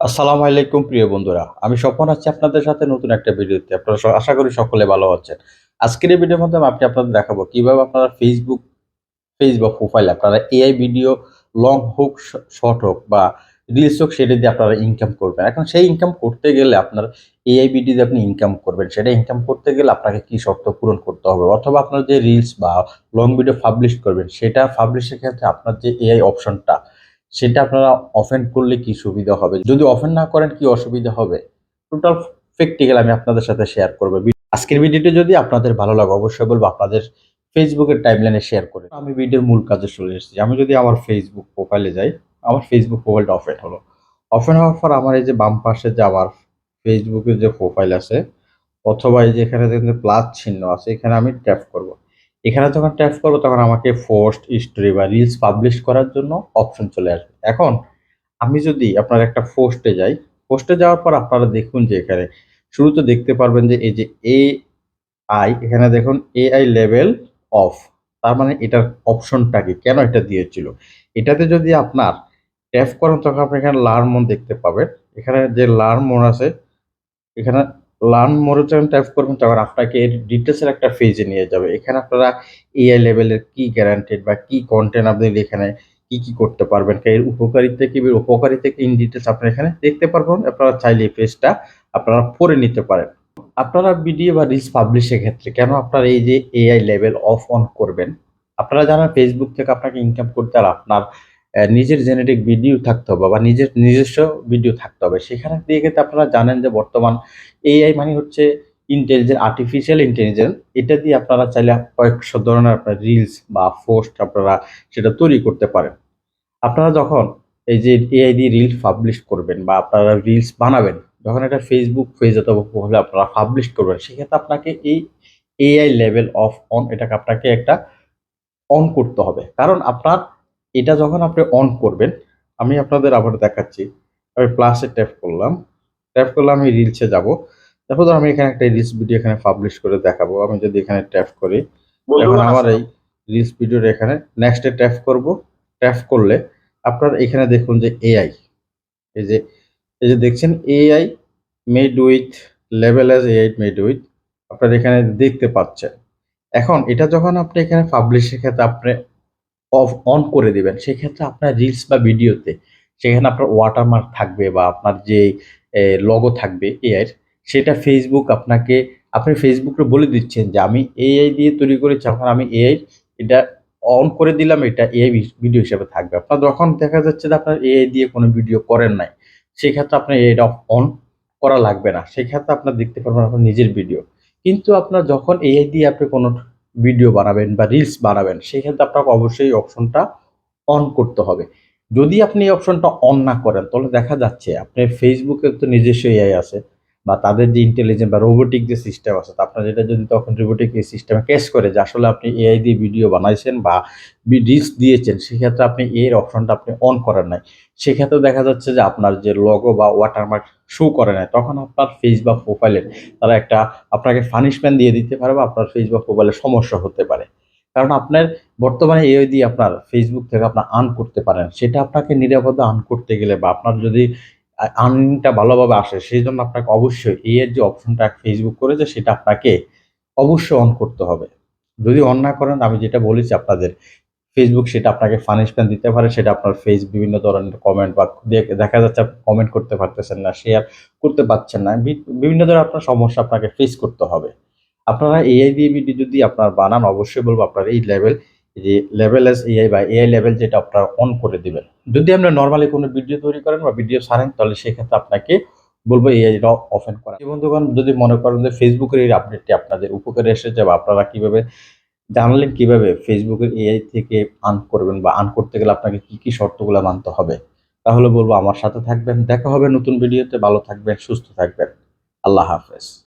আসসালামু আলাইকুম, প্রিয় বন্ধুরা। আমি স্বপন আছি আপনাদের সাথে নতুন একটা ভিডিওতে। আপনারা আশা করি সকলে ভালো আছেন। আজকের এই ভিডিওর মাধ্যমে আমি আপনাদের দেখাবো কীভাবে আপনারা ফেসবুক বা প্রোফাইল আপনারা এআই ভিডিও লং হোক শর্ট হোক বা রিলস হোক সেটা দিয়ে আপনারা ইনকাম করবেন। এখন সেই ইনকাম করতে গেলে আপনার এআই ভিডিও দিয়ে আপনি ইনকাম করবেন। সেটা ইনকাম করতে গেলে আপনাকে কি শর্ত পূরণ করতে হবে? অথবা আপনার যে রিলস বা লং ভিডিও পাবলিশ করবেন, সেটা পাবলিশের ক্ষেত্রে আপনার যে এআই অপশনটা সেটা আপনারা অফেন করলে কি সুবিধা হবে? যদি অফেন না করেন কি অসুবিধা হবে? টোটাল প্র্যাকটিক্যাল আমি আপনাদের সাথে শেয়ার করব। আজকের ভিডিওটি যদি আপনাদের ভালো লাগে, অবশ্যই বলব আপনাদের ফেসবুকের টাইমলাইনে শেয়ার করে। আমি ভিডিওর মূল কাজে চলে এসেছি। আমি যদি আমার ফেসবুক প্রোফাইলে যাই, আমার ফেসবুক প্রোফাইলটা অফেন হলো। অফেন হওয়ার পর আমার এই যে বাম পাশে যে আমার ফেসবুকের যে প্রোফাইল আছে, অথবা এই যে এখানে প্লাস চিহ্ন আছে, এখানে আমি ট্যাপ করব। এখানে যখন ট্যাপ করব, তখন আমাকে পোস্ট স্টোরি বা রিলস পাবলিশ করার জন্য অপশন চলে আসবে। এখন আমি যদি আপনার একটা পোস্টে যাই পোস্টে যাওয়ার পর আপনারা দেখুন যে এখানে শুরুতে দেখতে পারবেন যে এই যে এ আই এখানে দেখুন এআই লেভেল অফ তার মানে এটার অপশনটা কি, কেন এটা দিয়েছিল? এটাতে যদি আপনার ট্যাপ করেন, তখন আপনি এখানে লার্ন মোড দেখতে পাবেন। এখানে যে লার্ন মোড আছে, এখানে লার্ন যখন ট্যাপ করবেন তখন আপনাকে এর ডিটেলসের একটা পেজে নিয়ে যাবে। এখানে আপনারা এআই লেভেলের কি গ্যারান্টেড বা কি কন্টেন্ট আপনি এখানে কি কি করতে পারবেন এর উপকারিতা কি উপকারিতা কি ইন ডিটেলস আপনারা এখানে দেখতে পারবেন। আপনারা চাইলে এই পেজটা আপনারা পড়ে নিতে পারেন। আপনারা ভিডিও বা রিলস পাবলিশের ক্ষেত্রে কেন আপনারা এই যে এআই লেভেল অফ অন করবেন? আপনারা জানেন ফেসবুক থেকে আপনাকে ইনকাম করতে আর আপনার নিজের জেনেটিক ভিডিও থাকতে হবে বা নিজের নিজস্ব ভিডিও থাকতে হবে। সেখানে দিয়ে কিন্তু আপনারা জানেন যে বর্তমান এআই মানে হচ্ছে ইন্টেলিজেন্স আর্টিফিশিয়াল ইন্টেলিজেন্স এটা দিয়ে আপনারা চাইলে কয়েকশো ধরনের আপনার রিলস বা পোস্ট আপনারা সেটা তৈরি করতে পারেন। আপনারা যখন এই যে এআই দিয়ে রিলস পাবলিশ করবেন বা আপনারা রিলস বানাবেন, যখন এটা ফেসবুক পেজ অথবা প্রোফাইলে আপনারা পাবলিশ করবেন, সেক্ষেত্রে আপনাকে এই এআই লেভেল অফ অন এটাকে আপনাকে একটা অন করতে হবে। কারণ আপনার এটা যখন আপনি অন করবেন আমি আপনাদের আবার দেখাচ্ছি। আমি প্লাসে ট্যাপ করলাম। ট্যাপ করলে আমি রিলসে যাব। তারপর ধর আমি এখানে একটা রিলস ভিডিও এখানে পাবলিশ করে দেখাবো। আমি যদি এখানে ট্যাপ করি এখন আমার এই রিলস ভিডিওর এখানে নেক্সটে ট্যাপ করব। ট্যাপ করলে আপনার এখানে দেখুন যে এআই এই যে এই যে দেখছেন এআই মেড উইথ লেভেল অ্যাজ এআই মেড উইথ আপনার এখানে দেখতে পাচ্ছেন। এখন এটা যখন আপনি এখানে পাবলিশের ক্ষেত্রে আপনি অফ অন করে দিবেন। সেক্ষেত্রে আপনার রিলস বা ভিডিওতে সেখানে আপনার ওয়াটারমার্ক থাকবে বা আপনার যে লগো থাকবে এআই সেটা ফেসবুক আপনাকে, আপনি ফেসবুকে বলে দিচ্ছেন যে, আমি এআই দিয়ে তৈরি করেছি, এখন আমি এআই এটা অন করে দিলাম, এটা এআই ভিডিও হিসেবে থাকবে। আপনার যখন দেখা যাচ্ছে যে, আপনার এআই দিয়ে কোনো ভিডিও করেন নাই। সেক্ষেত্রে আপনার এটা অন করা লাগবে না। সেক্ষেত্রে আপনার দেখতে পারবেন আপনার নিজের ভিডিও কিন্তু আপনার যখন এআই দিয়ে আপনি কোনো ভিডিও বানাবেন বা রিলস বানাবেন সেক্ষেত্রে আপনাকে অবশ্যই অপশনটা অন করতে হবে। যদি আপনি এই অপশনটা অন না করেন, তাহলে দেখা যাচ্ছে আপনার ফেসবুকে তো নিজস্ব এআই আছে। বা তাদের যে ইন্টেলিজেন্ট বা রোবোটিক যে সিস্টেম আছে, তা আপনার যেটা যদি তখন রোবোটিক এই সিস্টেমে ক্যাশ করে যে আসলে আপনি এআই দিয়ে ভিডিও বানাইছেন বা রিস্ক দিয়েছেন, সেক্ষেত্রে আপনি এর অপশনটা আপনি অন করেন নাই। সেক্ষেত্রে দেখা যাচ্ছে যে আপনার যে লগো বা ওয়াটারমার্ক শো করে নাই, তখন আপনার ফেস বা প্রোফাইলে তারা একটা আপনাকে পানিশমেন্ট দিয়ে দিতে পারে বা আপনার ফেস বা প্রোফাইলে সমস্যা হতে পারে। কারণ আপনার বর্তমানে এআই দিয়ে আপনার ফেসবুক থেকে আপনার আর্ন করতে পারেন। সেটা আপনাকে নিরাপদে আর্ন করতে গেলে বা আপনার যদি আর্নিংটা ভালোভাবে আসে সেই জন্য আপনাকে অবশ্যই এই এর যে অপশনটা ফেসবুক করেছে, সেটা আপনাকে অবশ্যই অন করতে হবে। যদি অন না করেন, আমি যেটা বলেছি আপনাদের ফেসবুক সেটা আপনাকে পানিশমেন্ট দিতে পারে, সেটা আপনার ফেস বিভিন্ন ধরনের কমেন্ট বা দেখা যাচ্ছে আপনি কমেন্ট করতে পারতেছেন না শেয়ার করতে পারছেন না বিভিন্ন ধরনের আপনার সমস্যা আপনাকে ফেস করতে হবে। আপনারা এআই দিয়ে ভিডিও যদি আপনার বানান, অবশ্যই বলব আপনার এই লেভেল যে লেভেল এস এআই বা এআই লেভেল যেটা আপনারা অন করে দিবেন। যদি আমরা নর্মালি কোনো ভিডিও তৈরি করেন বা ভিডিও ছাড়েন, তাহলে সেক্ষেত্রে আপনাকে বলব এআইটা অফেন করা। বন্ধুগণ, যদি মনে করেন যে ফেসবুকের এই আপডেটটি আপনাদের উপকারে এসেছে বা আপনারা কীভাবে জানলেন কীভাবে ফেসবুকের এআই থেকে আর্ন করবেন বা আর্ন করতে গেলে আপনাকে কি কি শর্তগুলো মানতে হবে, তাহলে বলব আমার সাথে থাকবেন। দেখা হবে নতুন ভিডিওতে ভালো থাকবেন, সুস্থ থাকবেন। আল্লাহ হাফেজ।